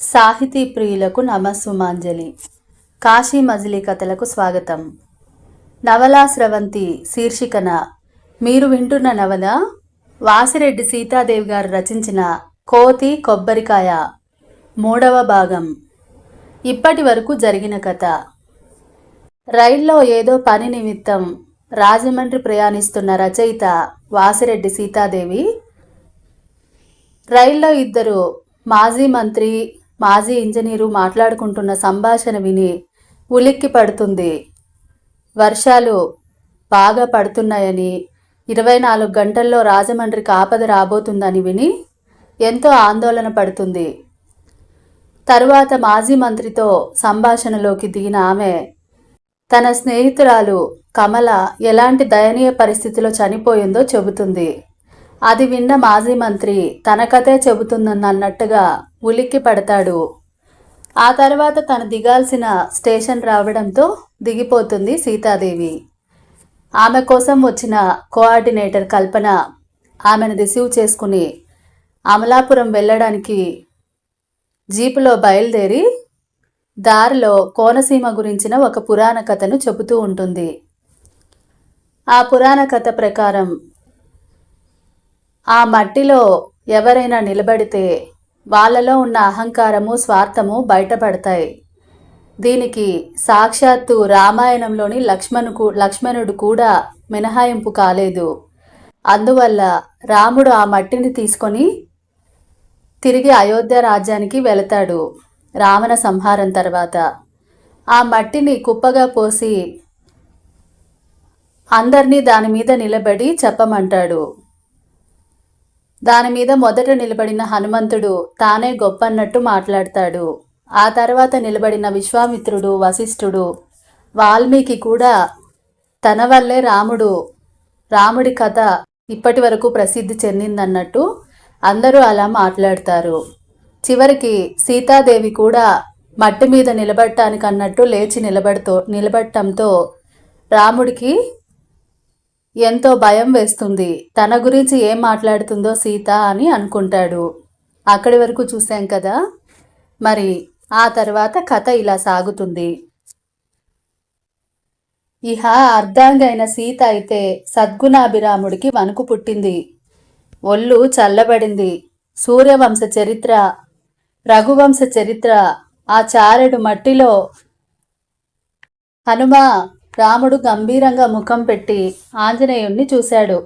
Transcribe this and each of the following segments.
సాహితీ ప్రియులకు నమస్సుమాంజలి. కాశీ మజిలీ కథలకు స్వాగతం. నవలా స్రవంతి శీర్షికన మీరు వింటున్న నవల వాసిరెడ్డి సీతాదేవి గారు రచించిన కోతి కొబ్బరికాయ మూడవ భాగం. ఇప్పటి వరకు జరిగిన కథ. రైల్లో ఏదో పని నిమిత్తం రాజమండ్రి ప్రయాణిస్తున్న రచయిత వాసిరెడ్డి సీతాదేవి రైల్లో ఇద్దరు మాజీ మంత్రి మాజీ ఇంజనీరు మాట్లాడుకుంటున్న సంభాషణ విని ఉలిక్కి పడుతుంది. వర్షాలు బాగా పడుతున్నాయని ఇరవై నాలుగు గంటల్లో రాజమండ్రికి ఆపద రాబోతుందని విని ఎంతో ఆందోళన పడుతుంది. తరువాత మాజీ మంత్రితో సంభాషణలోకి దిగిన ఆమె తన స్నేహితురాలు కమల ఎలాంటి దయనీయ పరిస్థితిలో చనిపోయిందో చెబుతుంది. అది విన్న మాజీ మంత్రి తన కథే చెబుతుందన్నట్టుగా ఉలిక్కి పడతాడు. ఆ తర్వాత తను దిగాల్సిన స్టేషన్ రావడంతో దిగిపోతుంది సీతాదేవి. ఆమె కోసం వచ్చిన కోఆర్డినేటర్ కల్పన ఆమెను రిసీవ్ చేసుకుని అమలాపురం వెళ్ళడానికి జీపులో బయలుదేరి దారిలో కోనసీమ గురించిన ఒక పురాణ కథను చెబుతూ ఉంటుంది. ఆ పురాణ కథ ప్రకారం ఆ మట్టిలో ఎవరైనా నిలబడితే వాళ్ళలో ఉన్న అహంకారము స్వార్థము బయటపడతాయి. దీనికి సాక్షాత్తు రామాయణంలోని లక్ష్మణుకు లక్ష్మణుడు కూడా మినహాయింపు కాలేదు. అందువల్ల రాముడు ఆ మట్టిని తీసుకొని తిరిగి అయోధ్య రాజ్యానికి వెళతాడు రావణ సంహారం తర్వాత. ఆ మట్టిని కుప్పగా పోసి అందరినీ దాని మీద నిలబడి చెప్పమంటాడు. దాని మీద మొదట నిలబడిన హనుమంతుడు తానే గొప్ప అన్నట్టు మాట్లాడతాడు. ఆ తర్వాత నిలబడిన విశ్వామిత్రుడు వశిష్ఠుడు వాల్మీకి కూడా తన వల్లే రాముడు రాముడి కథ ఇప్పటి వరకు ప్రసిద్ధి చెందిందన్నట్టు అందరూ అలా మాట్లాడతారు. చివరికి సీతాదేవి కూడా మట్టి మీద నిలబడటానికి అన్నట్టు లేచి నిలబడుతో నిలబడటంతో రాముడికి ఎంతో భయం వేస్తుంది. తన గురించి ఏం మాట్లాడుతుందో సీత అని అనుకుంటాడు. అక్కడి వరకు చూసాం కదా? మరి ఆ తర్వాత కథ ఇలా సాగుతుంది. ఇహ అర్ధాంగైన సీత అయితే సద్గుణాభిరాముడికి వణుకు పుట్టింది. ఒళ్ళు చల్లబడింది. సూర్యవంశ చరిత్ర రఘువంశ చరిత్ర ఆ చారెడు మట్టిలో హనుమ రాముడు గంభీరంగా ముఖం పెట్టి ఆంజనేయుణ్ణి చూశాడు.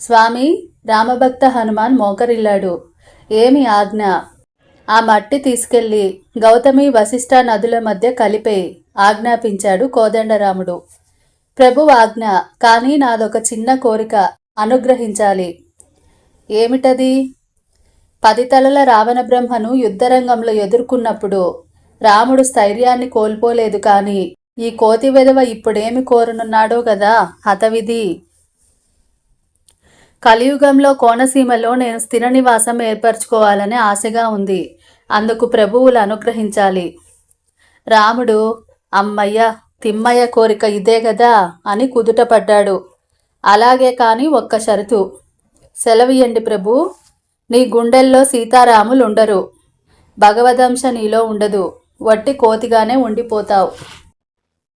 స్వామి రామభక్త హనుమాన్ మోకరిల్లాడు. ఏమి ఆజ్ఞ? ఆ మట్టి తీసుకెళ్ళి గౌతమి వశిష్ఠ నదుల మధ్య కలిపే ఆజ్ఞాపించాడు కోదండరాముడు. ప్రభు ఆజ్ఞ కానీ నాదొక చిన్న కోరిక అనుగ్రహించాలి. ఏమిటది? పది తలల రావణ బ్రహ్మను యుద్ధరంగంలో ఎదుర్కొన్నప్పుడు రాముడు స్థైర్యాన్ని కోల్పోలేదు కానీ ఈ కోతి వెధవ ఇప్పుడేమి కోరనున్నాడో కదా హతవిధి. కలియుగంలో కోనసీమలో నేను స్థిర నివాసం ఏర్పరచుకోవాలని ఆశగా ఉంది. అందుకు ప్రభువులు అనుగ్రహించాలి. రాముడు అమ్మయ్య తిమ్మయ్య కోరిక ఇదే కదా అని కుదుటపడ్డాడు. అలాగే కాని ఒక్క షరతు. సెలవియండి ప్రభు నీ గుండెల్లో సీతారాములు ఉండరు భగవదంశ నీలో ఉండదు. వట్టి కోతిగానే ఉండిపోతావు.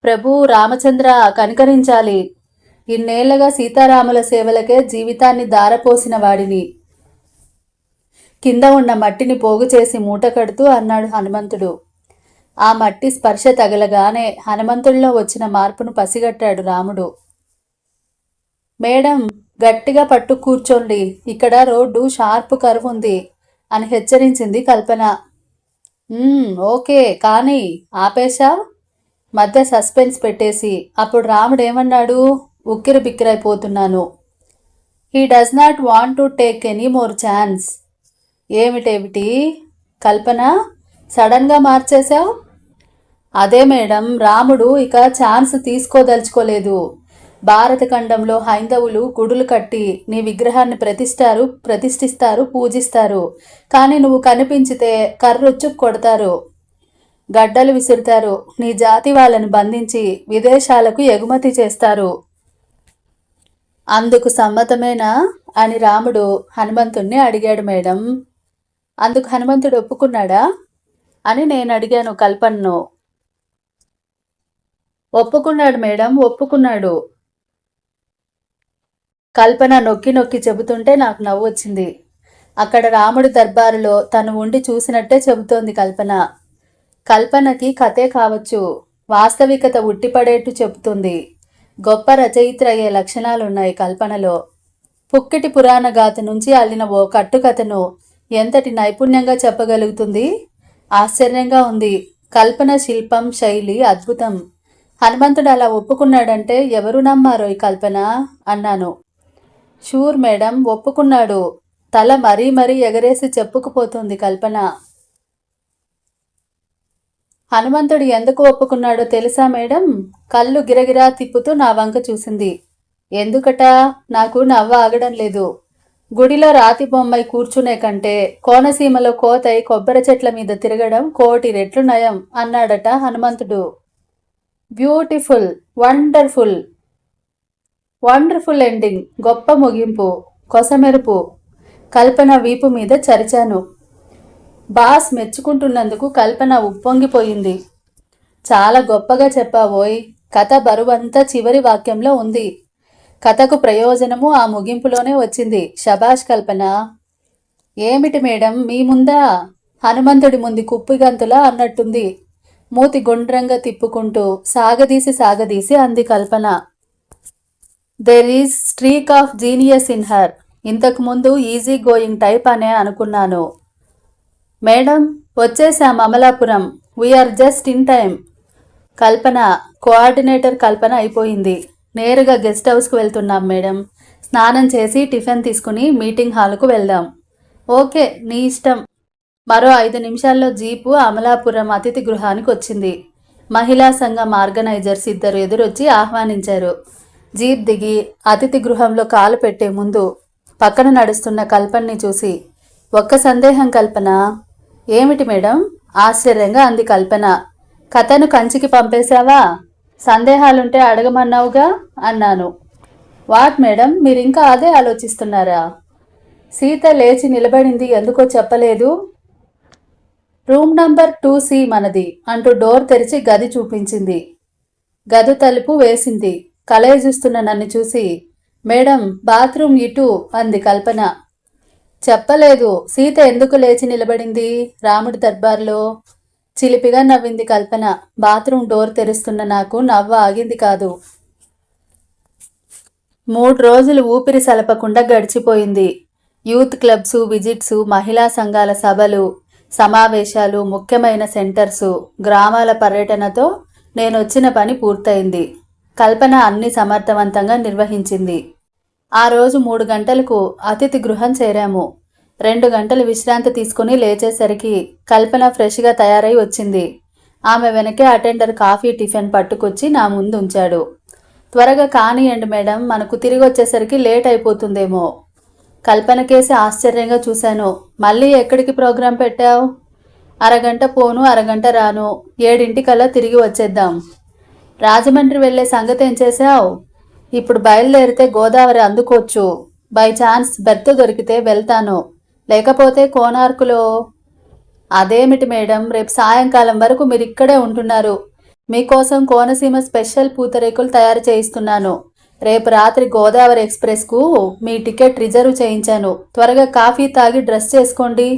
ప్రభు రామచంద్ర కనికరించాలి. ఇన్నేళ్ళగా సీతారాముల సేవలకే జీవితాన్ని దారపోసిన వాడిని. కింద ఉన్న మట్టిని పోగు చేసి మూట కడుతూ అన్నాడు హనుమంతుడు. ఆ మట్టి స్పర్శ తగలగానే హనుమంతుడిలో వచ్చిన మార్పును పసిగట్టాడు రాముడు. మేడం గట్టిగా పట్టు కూర్చోండి. ఇక్కడ రోడ్డు షార్ప్ కర్వ్ ఉంది అని హెచ్చరించింది కల్పన. ఓకే కానీ ఆపేశావు? మధ్య సస్పెన్స్ పెట్టేసి అప్పుడు రాముడు ఏమన్నాడు? ఉక్కిరి బిక్కిరైపోతున్నాను. He does not want to take any more chance ఏమిటేమిటి? Kalpana సడన్గా మార్చేశావు? అదే మేడం రాముడు ఇక ఛాన్స్ తీసుకోదలుచుకోలేదు. భారత ఖండంలో హైందవులు గుడులు కట్టి నీ విగ్రహాన్ని ప్రతిష్టారు ప్రతిష్ఠిస్తారు పూజిస్తారు. కానీ నువ్వు కనిపించితే కర్రొచ్చు కొడతారు. గడ్డలు విసురుతారు. నీ జాతి వాళ్ళని బంధించి విదేశాలకు ఎగుమతి చేస్తారు. అందుకు సమ్మతమేనా? అని రాముడు హనుమంతుణ్ణి అడిగాడు మేడం. అందుకు హనుమంతుడు ఒప్పుకున్నాడా? అని నేను అడిగాను కల్పన్ను. ఒప్పుకున్నాడు మేడం ఒప్పుకున్నాడు. కల్పన నొక్కి నొక్కి చెబుతుంటే నాకు నవ్వు వచ్చింది అక్కడ రాముడి దర్బారులో తను ఉండి చూసినట్టే చెబుతోంది కల్పన. కల్పనకి కథే కావచ్చు. వాస్తవికత ఉట్టిపడేట్టు చెబుతుంది. గొప్ప రచయిత్ర అయ్యే లక్షణాలున్నాయి కల్పనలో. పుక్కిటి పురాణ గాథ నుంచి అల్లిన ఓ కట్టుకథను ఎంతటి నైపుణ్యంగా చెప్పగలుగుతుంది? ఆశ్చర్యంగా ఉంది. కల్పన శిల్పం శైలి అద్భుతం. హనుమంతుడు అలా ఒప్పుకున్నాడంటే ఎవరు నమ్మారో ఈ కల్పన? అన్నాను. షూర్ మేడం ఒప్పుకున్నాడు. తల మరీ మరీ ఎగరేసి చెప్పుకుపోతుంది కల్పన. హనుమంతుడు ఎందుకు ఒప్పుకున్నాడో తెలుసా మేడం? కళ్ళు గిరగిరా తిప్పుతూ నా వంక చూసింది. ఎందుకట? నాకు నవ్వ ఆగడం లేదు. గుడిలో రాతి బొమ్మై కూర్చునే కంటే కోనసీమలో కోతై కొబ్బరి చెట్ల మీద తిరగడం కోటి రెట్లు నయం అన్నాడట హనుమంతుడు. బ్యూటిఫుల్ వండర్ఫుల్ వండర్ఫుల్ ఎండింగ్ గొప్ప ముగింపు కొసమెరుపు కల్పన వీపు మీద చరిచాను. బాస్ మెచ్చుకుంటున్నందుకు కల్పన ఉప్పొంగిపోయింది. చాలా గొప్పగా చెప్పావోయ్. కథ బరువంతా చివరి వాక్యంలో ఉంది. కథకు ప్రయోజనము ఆ ముగింపులోనే వచ్చింది. శభాష్ కల్పన ఏమిటి మేడం మీ ముందా? హనుమంతుడి ముందు కుప్పిగంతులా అన్నట్టుంది. మూతి గుండ్రంగా తిప్పుకుంటూ సాగదీసి సాగదీసి అంది Kalpana. There is streak of genius in her ఇంతకు ముందు ఈజీ గోయింగ్ టైప్ అనే అనుకున్నాను. మేడం వచ్చేసాం Amalapuram we are just in time Kalpana coordinator Kalpana అయిపోయింది. నేరుగా గెస్ట్ హౌస్కి వెళ్తున్నాం మేడం. స్నానం చేసి టిఫిన్ తీసుకుని మీటింగ్ హాల్కు వెళ్దాం. ఓకే నీ ఇష్టం. మరో ఐదు నిమిషాల్లో జీపు అమలాపురం అతిథి గృహానికి వచ్చింది. మహిళా సంఘం ఆర్గనైజర్స్ ఇద్దరు ఎదురొచ్చి ఆహ్వానించారు. జీప్ దిగి అతిథి గృహంలో కాలు పెట్టే ముందు పక్కన నడుస్తున్న కల్పన్ని చూసి ఒక్క సందేహం కల్పన? ఏమిటి మేడం? ఆశ్చర్యంగా అంది కల్పన. కథను కంచికి పంపేశావా? సందేహాలుంటే అడగమన్నావుగా? అన్నాను. What madam? మీరింకా అదే ఆలోచిస్తున్నారా? సీత లేచి నిలబడింది ఎందుకో చెప్పలేదు. రూమ్ నంబర్ టూ సి మనది అంటూ డోర్ తెరిచి గది చూపించింది. గది తలుపు వేసింది. కలయజూస్తున్న నన్ను చూసి మేడం బాత్రూమ్ ఇటు అంది కల్పన. చెప్పలేదు. సీత ఎందుకు లేచి నిలబడింది? రాముడి దర్బార్లో చిలిపిగా నవ్వింది కల్పన. బాత్రూమ్ డోర్ తెరుస్తున్న నాకు నవ్వ ఆగింది కాదు. మూడు రోజులు ఊపిరి సలపకుండా గడిచిపోయింది. యూత్ క్లబ్స్ విజిట్స్ మహిళా సంఘాల సభలు సమావేశాలు ముఖ్యమైన సెంటర్సు గ్రామాల పర్యటనతో నేను వచ్చిన పని పూర్తయింది. కల్పన అన్ని సమర్థవంతంగా నిర్వహించింది. ఆ రోజు మూడు గంటలకు అతిథి గృహం చేరాము. రెండు గంటలు విశ్రాంతి తీసుకుని లేచేసరికి కల్పన ఫ్రెష్గా తయారై వచ్చింది. ఆమె వెనకే అటెండర్ కాఫీ టిఫిన్ పట్టుకొచ్చి నా ముందు ఉంచాడు. త్వరగా కానియండి మేడం మనకు తిరిగి వచ్చేసరికి లేట్ అయిపోతుందేమో. కల్పన కేసి ఆశ్చర్యంగా చూశాను. మళ్ళీ ఎక్కడికి ప్రోగ్రాం పెట్టావు? అరగంట పోను అరగంట రాను ఏడింటికల్లా తిరిగి వచ్చేద్దాం. రాజమండ్రి వెళ్ళే సంగతి ఏం చేశావు? ఇప్పుడు బయలుదేరితే గోదావరి అందుకోవచ్చు. బై ఛాన్స్ బెర్త్ దొరికితే వెళ్తాను. లేకపోతే కోనార్కులో అదేమిటి మేడం? రేపు సాయంకాలం వరకు మీరు ఇక్కడే ఉంటున్నారు. మీకోసం కోనసీమ స్పెషల్ పూతరేకులు తయారు చేయిస్తున్నాను. రేపు రాత్రి గోదావరి ఎక్స్ప్రెస్కు మీ టికెట్ రిజర్వ్ చేయించాను. త్వరగా కాఫీ తాగి డ్రెస్ చేసుకోండి.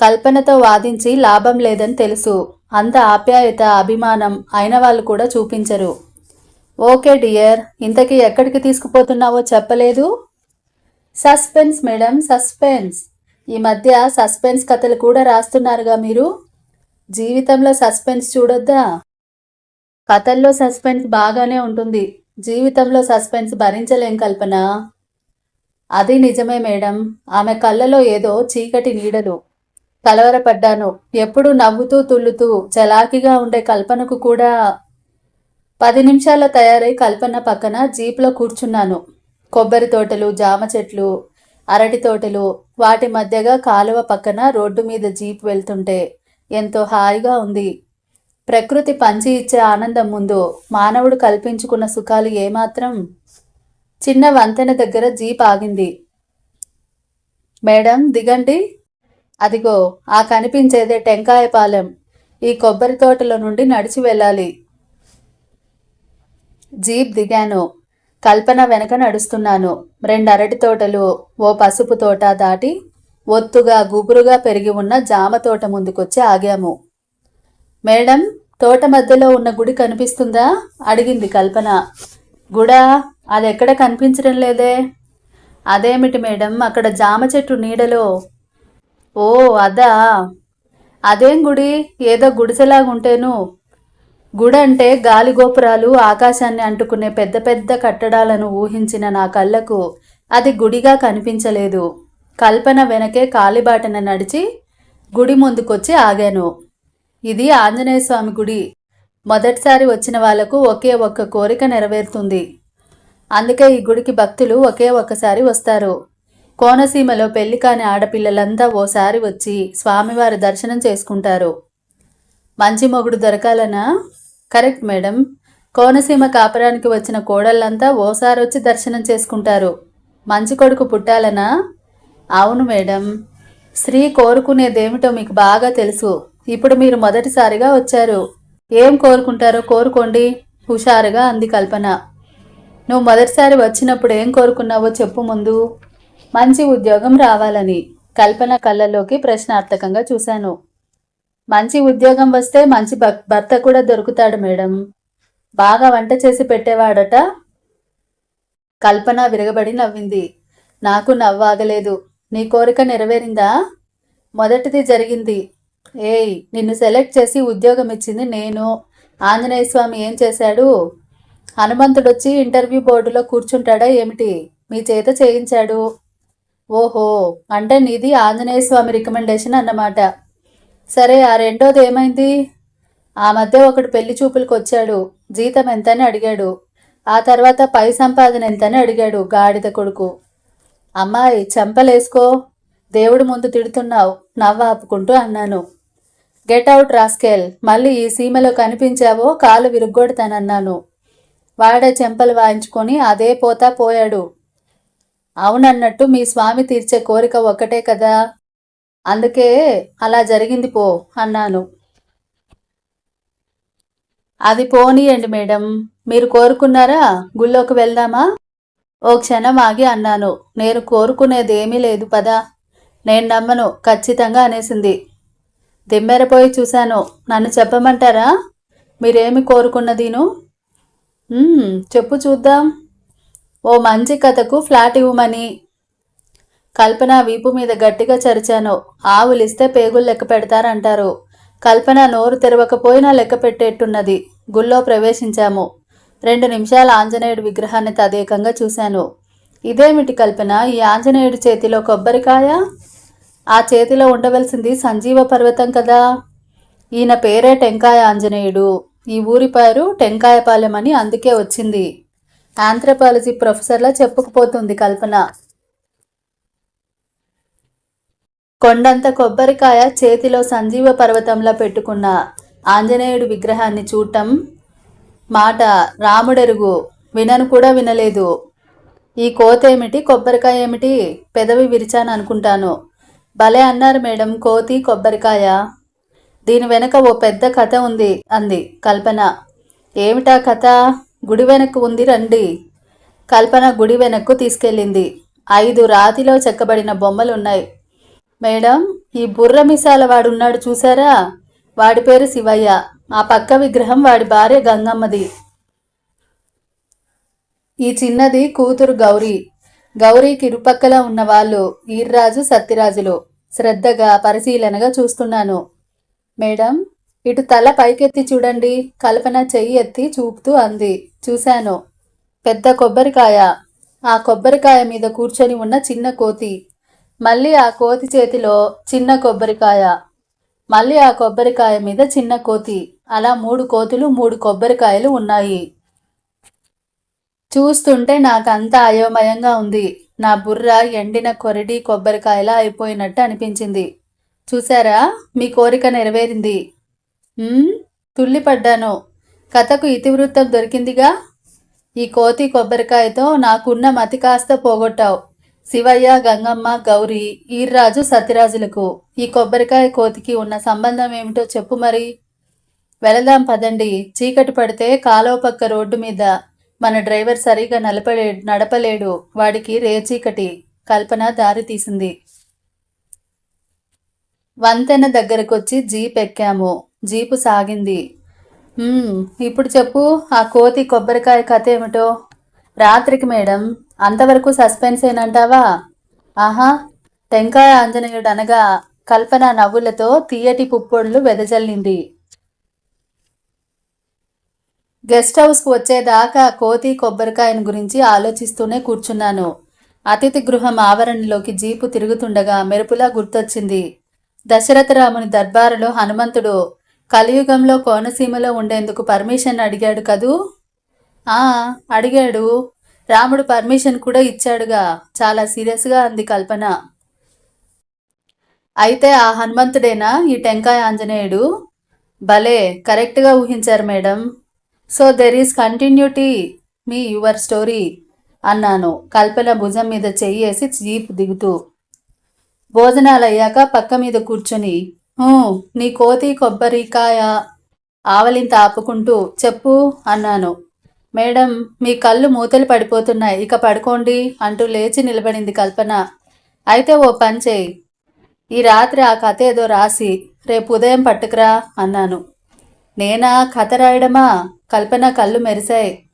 కల్పనతో వాదించి లాభం లేదని తెలుసు. అంత ఆప్యాయత అభిమానం అయిన వాళ్ళు కూడా చూపించరు. ఓకే డియర్ ఇంతకీ ఎక్కడికి తీసుకుపోతున్నావో చెప్పలేదు? Suspense madam suspense. ఈ మధ్య సస్పెన్స్ కథలు కూడా రాస్తున్నారుగా మీరు? జీవితంలో సస్పెన్స్ చూడొద్దా? కథల్లో సస్పెన్స్ బాగానే ఉంటుంది. జీవితంలో సస్పెన్స్ భరించలేం కల్పన? అది నిజమే మేడం. ఆమె కళ్ళలో ఏదో చీకటి నీడలు. కలవరపడ్డాను. ఎప్పుడు నవ్వుతూ తుల్లుతూ చలాకిగా ఉండే కల్పనకు కూడా పది నిమిషాల తయారై కల్పన పక్కన జీప్లో కూర్చున్నాను. కొబ్బరి తోటలు జామ చెట్లు అరటి తోటలు వాటి మధ్యగా కాలువ పక్కన రోడ్డు మీద జీప్ వెళ్తుంటే ఎంతో హాయిగా ఉంది. ప్రకృతి పంచి ఇచ్చే ఆనందం ముందు మానవుడు కల్పించుకున్న సుఖాలు ఏమాత్రం? చిన్న వంతెన దగ్గర జీప్ ఆగింది. మేడం దిగండి. అదిగో ఆ కనిపించేదే టెంకాయపాలెం. ఈ కొబ్బరి తోటలో నుండి నడిచి వెళ్ళాలి. జీప్ దిగాను. కల్పన వెనక నడుస్తున్నాను. రెండు అరటి తోటలు ఓ పసుపు తోట దాటి ఒత్తుగా గుబురుగా పెరిగి ఉన్న జామ తోట ముందుకొచ్చి ఆగాము. మేడం తోట మధ్యలో ఉన్న గుడి కనిపిస్తుందా? అడిగింది కల్పన. గుడా అది ఎక్కడ కనిపించడం లేదే? అదేమిటి మేడం అక్కడ జామ చెట్టు నీడలో? ఓ అదా. అదేం గుడి? ఏదో గుడిసెలాగుంటేను. గుడి అంటే గాలి గోపురాలు ఆకాశాన్ని అంటుకునే పెద్ద పెద్ద కట్టడాలను ఊహించిన నా కళ్ళకు అది గుడిగా కనిపించలేదు. కల్పన వెనకే కాలిబాటన నడిచి గుడి ముందుకొచ్చి ఆగాను. ఇది ఆంజనేయ స్వామి గుడి. మొదటిసారి వచ్చిన వాళ్ళకు ఒకే ఒక్క కోరిక నెరవేరుతుంది. అందుకే ఈ గుడికి భక్తులు ఒకే ఒక్కసారి వస్తారు. కోనసీమలో పెళ్ళి కాని ఆడపిల్లలంతా ఓసారి వచ్చి స్వామివారి దర్శనం చేసుకుంటారు. మంచి మొగుడు దొరకాలనా? Correct madam. కోనసీమ కాపురానికి వచ్చిన కోడళ్ళంతా ఓసారి వచ్చి దర్శనం చేసుకుంటారు. మంచి కొడుకు పుట్టాలనా? అవును మేడం. స్త్రీ కోరుకునేదేమిటో మీకు బాగా తెలుసు. ఇప్పుడు మీరు మొదటిసారిగా వచ్చారు. ఏం కోరుకుంటారో కోరుకోండి. హుషారుగా అంది కల్పన. నువ్వు మొదటిసారి వచ్చినప్పుడు ఏం కోరుకున్నావో చెప్పు ముందు. మంచి ఉద్యోగం రావాలని. కల్పన కళ్ళలోకి ప్రశ్నార్థకంగా చూశాను. మంచి ఉద్యోగం వస్తే మంచి భక్- భర్త కూడా దొరుకుతాడు మేడం. బాగా వంట చేసి పెట్టేవాడట. కల్పన విరగబడి నవ్వింది. నాకు నవ్వాగలేదు. నీ కోరిక నెరవేరిందా? మొదటిది జరిగింది. ఏయ్ నిన్ను సెలెక్ట్ చేసి ఉద్యోగం ఇచ్చింది నేను. ఆంజనేయ స్వామి ఏం చేశాడు? హనుమంతుడొచ్చి ఇంటర్వ్యూ బోర్డులో కూర్చుంటాడా ఏమిటి? మీ చేత చేయించాడు. ఓహో అంటే నీది ఆంజనేయ స్వామి రికమెండేషన్ అన్నమాట. సరే ఆ రెండోది ఏమైంది? ఆ మధ్య ఒకడు పెళ్ళి చూపులకు వచ్చాడు జీతం ఎంతని అడిగాడు. ఆ తర్వాత పై సంపాదన ఎంతని అడిగాడు గాడిద కొడుకు. అమ్మాయి చెంపలేసుకో. దేవుడు ముందు తిడుతున్నావు. నవ్వ ఆపుకుంటూ అన్నాను. Get out rascal. మళ్ళీ ఈ సీమలో కనిపించావో కాలు విరుగ్గొడతానన్నాను. వాడే చెంపలు వాయించుకొని అదే పోతా పోయాడు. అవునన్నట్టు మీ స్వామి తీర్చే కోరిక ఒక్కటే కదా? అందుకే అలా జరిగింది పో అన్నాను. అది పోనీయండి మేడం. మీరు కోరుకున్నారా? గుళ్ళోకి వెళ్దామా? ఓ క్షణం ఆగి అన్నాను. నేను కోరుకునేది ఏమీ లేదు పదా. నేను నమ్మను. ఖచ్చితంగా అనేసింది. దిమ్మెరపోయి చూశాను. నన్ను చెప్పమంటారా? మీరేమి కోరుకున్నదీను? చెప్పు చూద్దాం. ఓ మంచి కథకు ఫ్లాట్ ఇవ్వమని. కల్పన వీపు మీద గట్టిగా చరిచాను. ఆవులిస్తే పేగులు లెక్క పెడతారంటారు. కల్పన నోరు తెరవకపోయినా లెక్క పెట్టేట్టున్నది. గుళ్ళో ప్రవేశించాము. రెండు నిమిషాల ఆంజనేయుడి విగ్రహాన్ని తదేకంగా చూశాను. ఇదేమిటి కల్పన? ఈ ఆంజనేయుడి చేతిలో కొబ్బరికాయ? ఆ చేతిలో ఉండవలసింది సంజీవ పర్వతం కదా. ఈయన పేరే టెంకాయ ఆంజనేయుడు. ఈ ఊరి పేరు టెంకాయపాలెం అని అందుకే వచ్చింది. ఆంథ్రపాలజీ ప్రొఫెసర్లా చెప్పుకుపోతుంది కల్పన. కొండంత కొబ్బరికాయ చేతిలో సంజీవ పర్వతంలో పెట్టుకున్న ఆంజనేయుడి విగ్రహాన్ని చూడటం మాట రాముడెరుగు. వినను కూడా వినలేదు. ఈ కోతేమిటి? కొబ్బరికాయ ఏమిటి? పెదవి విరిచాను అనుకుంటాను. భలే అన్నారు మేడం కోతి కొబ్బరికాయ. దీని వెనక ఓ పెద్ద కథ ఉంది అంది కల్పన. ఏమిటా కథ? గుడి వెనక్కు ఉంది రండి. కల్పన గుడి వెనక్కు తీసుకెళ్ళింది. ఐదు రాతిలో చెక్కబడిన బొమ్మలున్నాయి. మేడం ఈ బుర్ర మిసాల వాడు ఉన్నాడు చూసారా? వాడి పేరు శివయ్య. ఆ పక్క విగ్రహం వాడి భార్య గంగమ్మది. ఈ చిన్నది కూతురు గౌరీ. గౌరీకి ఇరుపక్కల ఉన్న వాళ్ళు ఈర్రాజు సత్యరాజులు. శ్రద్ధగా పరిశీలనగా చూస్తున్నాను. మేడం ఇటు తల పైకెత్తి చూడండి. కల్పన చెయ్యి ఎత్తి చూపుతూ అంది. చూశాను. పెద్ద కొబ్బరికాయ. ఆ కొబ్బరికాయ మీద కూర్చొని ఉన్న చిన్న కోతి. మళ్ళీ ఆ కోతి చేతిలో చిన్న కొబ్బరికాయ. మళ్ళీ ఆ కొబ్బరికాయ మీద చిన్న కోతి. అలా మూడు కోతులు మూడు కొబ్బరికాయలు ఉన్నాయి. చూస్తుంటే నాకంతా అయోమయంగా ఉంది. నా బుర్ర ఎండిన కొరడి కొబ్బరికాయలా అయిపోయినట్టు అనిపించింది. చూసారా మీ కోరిక నెరవేరింది. తుల్లిపడ్డాను. కథకు ఇతివృత్తం దొరికిందిగా? ఈ కోతి కొబ్బరికాయతో నాకున్న మతి కాస్త పోగొట్టావు. శివయ్య గంగమ్మ గౌరీ ఈర్రాజు సత్యరాజులకు ఈ కొబ్బరికాయ కోతికి ఉన్న సంబంధం ఏమిటో చెప్పు మరి. వెళదాం పదండి. చీకటి పడితే కాలువ పక్క రోడ్డు మీద మన డ్రైవర్ సరిగా నలపలే నడపలేడు. వాడికి రేచీకటి కల్పన దారి తీసింది. వంతెన దగ్గరకొచ్చి జీప్ ఎక్కాము. జీపు సాగింది. ఇప్పుడు చెప్పు ఆ కోతి కొబ్బరికాయ కథ ఏమిటో? రాత్రికి మేడం. అంతవరకు సస్పెన్స్ ఏనంటావా? ఆహా టెంకాయ ఆంజనేయుడు అనగా కల్పన నవ్వులతో తీయటి పుప్పొడులు వెదజల్లింది. గెస్ట్ హౌస్కు వచ్చేదాకా కోతి కొబ్బరికాయను గురించి ఆలోచిస్తూనే కూర్చున్నాను. అతిథి గృహం ఆవరణలోకి జీపు తిరుగుతుండగా మెరుపులా గుర్తొచ్చింది. దశరథరాముని దర్బారులో హనుమంతుడు కలియుగంలో కోనసీమలో ఉండేందుకు పర్మిషన్ అడిగాడు కదూ? ఆ అడిగాడు. రాముడు పర్మిషన్ కూడా ఇచ్చాడుగా. చాలా సీరియస్గా అంది కల్పన. అయితే ఆ హనుమంతుడేనా ఈ టెంకాయ ఆంజనేయుడు? భలే కరెక్ట్గా ఊహించారు madam. So there is continuity me your story అన్నాను కల్పన భుజం మీద చెయ్యేసి జీప్ దిగుతూ. భోజనాలు అయ్యాక పక్క మీద కూర్చొని నీ కోతి కొబ్బరికాయ ఆవలింత ఆపుకుంటూ చెప్పు అన్నాను. మేడం మీ కళ్ళు మూతలు పడిపోతున్నాయి. ఇక పడుకోండి అంటూ లేచి నిలబడింది కల్పన. అయితే ఓ పని చేయి. ఈ రాత్రి ఆ కథ ఏదో రాసి రేపు ఉదయం పట్టుకురా అన్నాను. నేనా? కథ రాయడమా? కల్పన కళ్ళు మెరిశాయి.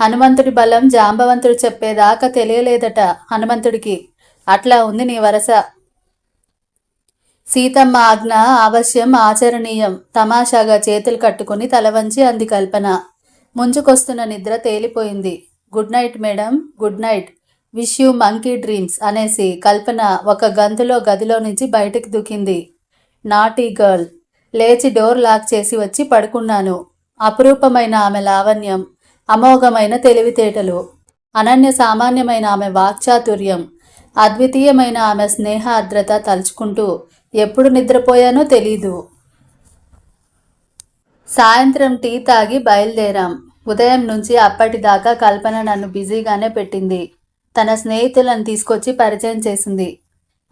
హనుమంతుడి బలం జాంబవంతుడు చెప్పేదాకా తెలియలేదట హనుమంతుడికి. అట్లా ఉంది నీ వరస. సీతమ్మ ఆజ్ఞ అవశ్యం ఆచరణీయం తమాషాగా చేతులు కట్టుకుని తల వంచి అంది కల్పన. ముంచుకొస్తున్న నిద్ర తేలిపోయింది. Good night madam good night. Wish you monkey dreams అనేసి కల్పన ఒక గంతులో గదిలో నుంచి బయటకు దూకింది. Naughty girl. లేచి డోర్ లాక్ చేసి వచ్చి పడుకున్నాను. అపురూపమైన ఆమె లావణ్యం. అమోఘమైన తెలివితేటలు. అనన్య సామాన్యమైన ఆమె వాక్చాతుర్యం. అద్వితీయమైన ఆమె స్నేహ ఆర్ద్రత తలుచుకుంటూ ఎప్పుడు నిద్రపోయానో తెలీదు. సాయంత్రం టీ తాగి బయలుదేరాం. ఉదయం నుంచి అప్పటిదాకా కల్పన నన్ను బిజీగానే పెట్టింది. తన స్నేహితులను తీసుకొచ్చి పరిచయం చేసింది.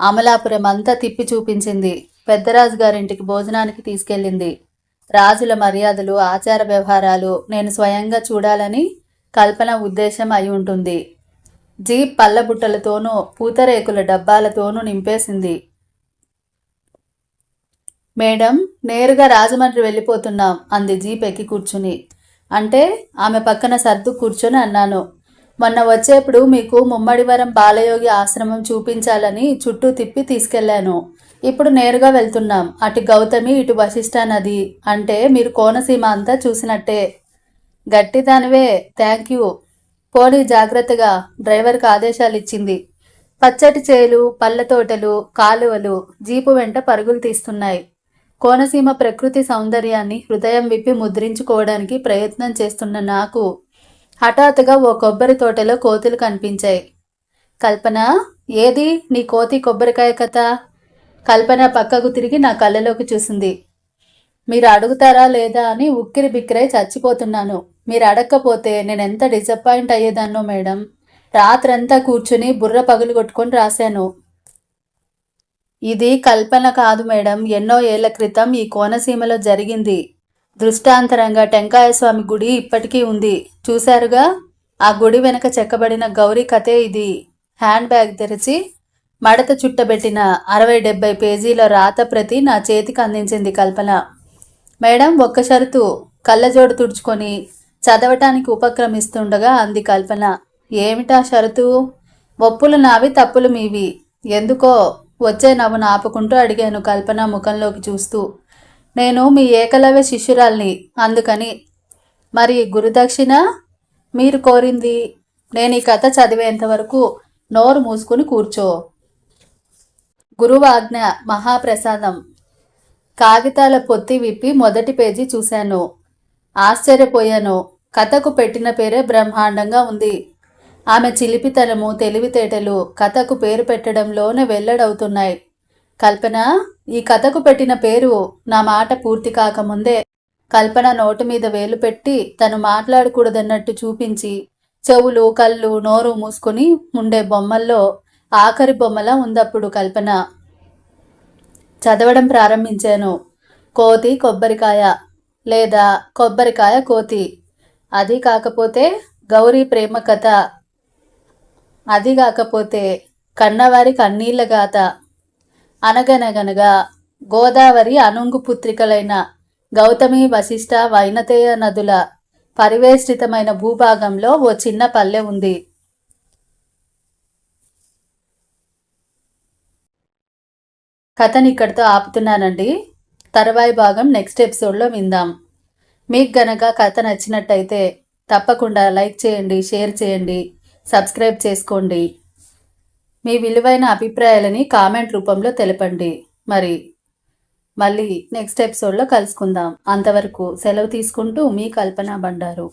అమలాపురం అంతా తిప్పి చూపించింది. పెద్దరాజు గారింటికి భోజనానికి తీసుకెళ్ళింది. రాజుల మర్యాదలు ఆచార వ్యవహారాలు నేను స్వయంగా చూడాలని కల్పన ఉద్దేశం అయి ఉంటుంది. జీప్ పళ్ళబుట్టలతోనూ పూతరేకుల డబ్బాలతోనూ నింపేసింది. మేడం నేరుగా రాజమండ్రి వెళ్ళిపోతున్నాం అంది జీప్ ఎక్కి కూర్చుని. అంటే ఆమె పక్కన సర్దు కూర్చొని అన్నాను. మొన్న వచ్చేప్పుడు మీకు ముమ్మడివరం బాలయోగి ఆశ్రమం చూపించాలని చుట్టూ తిప్పి తీసుకెళ్ళాను ఇప్పుడు నేరుగా వెళ్తున్నాం అటు గౌతమి ఇటు వశిష్ఠ నది. అంటే మీరు కోనసీమ అంతా చూసినట్టే. గట్టిదానివే థ్యాంక్ యూ. పోనీ జాగ్రత్తగా డ్రైవర్కి ఆదేశాలు ఇచ్చింది పచ్చటి చేలు పళ్ళ తోటలు కాలువలు జీపు వెంట పరుగులు తీస్తున్నాయి. కోనసీమ ప్రకృతి సౌందర్యాన్ని హృదయం విప్పి ముద్రించుకోవడానికి ప్రయత్నం చేస్తున్న నాకు హఠాత్తుగా ఓ కొబ్బరి తోటలో కోతులు కనిపించాయి. కల్పన ఏది? నీ కోతి కొబ్బరికాయ కథ? కల్పన పక్కకు తిరిగి నా కళ్ళలోకి చూసింది. మీరు అడుగుతారా లేదా అని ఉక్కిరి బిక్కిరై చచ్చిపోతున్నాను. మీరు అడగకపోతే నేను ఎంత డిసప్పాయింట్ అయ్యేదాన్నో మేడం? రాత్రంతా కూర్చుని బుర్ర పగులు కొట్టుకొని రాశాను. ఇది కల్పన కాదు మేడం. ఎన్నో ఏళ్ళ క్రితం ఈ కోనసీమలో జరిగింది. దృష్టాంతరంగా టెంకాయ స్వామి గుడి ఇప్పటికీ ఉంది. చూశారుగా? ఆ గుడి వెనక చెక్కబడిన గౌరీ కథే ఇది. హ్యాండ్ బ్యాగ్ తెరిచి మడత చుట్టబెట్టిన అరవై డెబ్బై పేజీల రాత ప్రతి నా చేతికి అందించింది కల్పన. మేడం ఒక్క షరతు. కళ్ళజోడు తుడుచుకొని చదవటానికి ఉపక్రమిస్తుండగా అంది కల్పన. ఏమిటా షరతు? ఒప్పులు నావి తప్పులు మీవి. ఎందుకో? వచ్చే నవ్వును ఆపుకుంటూ అడిగాను కల్పన ముఖంలోకి చూస్తూ. నేను మీ ఏకలవ్య శిష్యురాల్ని అందుకని. మరి గురుదక్షిణ మీరు కోరింది నేను ఈ కథ చదివేంత వరకు నోరు మూసుకుని కూర్చో. గురువాజ్ఞ మహాప్రసాదం. కాగితాల పొత్తి విప్పి మొదటి పేజీ చూశాను. ఆశ్చర్యపోయాను. కథకు పెట్టిన పేరే బ్రహ్మాండంగా ఉంది. ఆమె చిలిపితనము తెలివితేటలు కథకు పేరు పెట్టడంలోనే వెల్లడవుతున్నాయి. కల్పన ఈ కథకు పెట్టిన పేరు నా మాట పూర్తి కాకముందే కల్పన నోటు మీద వేలు పెట్టి తను మాట్లాడకూడదన్నట్టు చూపించి చెవులు కళ్ళు నోరు మూసుకొని ఉండే బొమ్మల్లో ఆఖరి బొమ్మలా ఉందప్పుడు కల్పన. చదవడం ప్రారంభించాను. కోతి కొబ్బరికాయ లేదా కొబ్బరికాయ కోతి. అది కాకపోతే గౌరీ ప్రేమ కథ అది కాకపోతే కన్నవారి కన్నీళ్ళ గాథ. అనగనగనగా గోదావరి అనుంగు పుత్రికలైన గౌతమి వశిష్ట వైనతేయ నదుల పరివేష్టితమైన భూభాగంలో ఓ చిన్న పల్లె ఉంది. కథని ఇక్కడితో ఆపుతున్నానండి. తర్వాయి భాగం నెక్స్ట్ ఎపిసోడ్లో విందాం. మీకు గనక కథ నచ్చినట్టయితే తప్పకుండా లైక్ చేయండి షేర్ చేయండి. సబ్స్క్రైబ్ చేసుకోండి. మీ విలువైన అభిప్రాయాలని కామెంట్ రూపంలో తెలపండి. మరి మళ్ళీ నెక్స్ట్ ఎపిసోడ్లో కలుసుకుందాం. అంతవరకు సెలవు తీసుకుంటూ మీ కల్పన బండారు.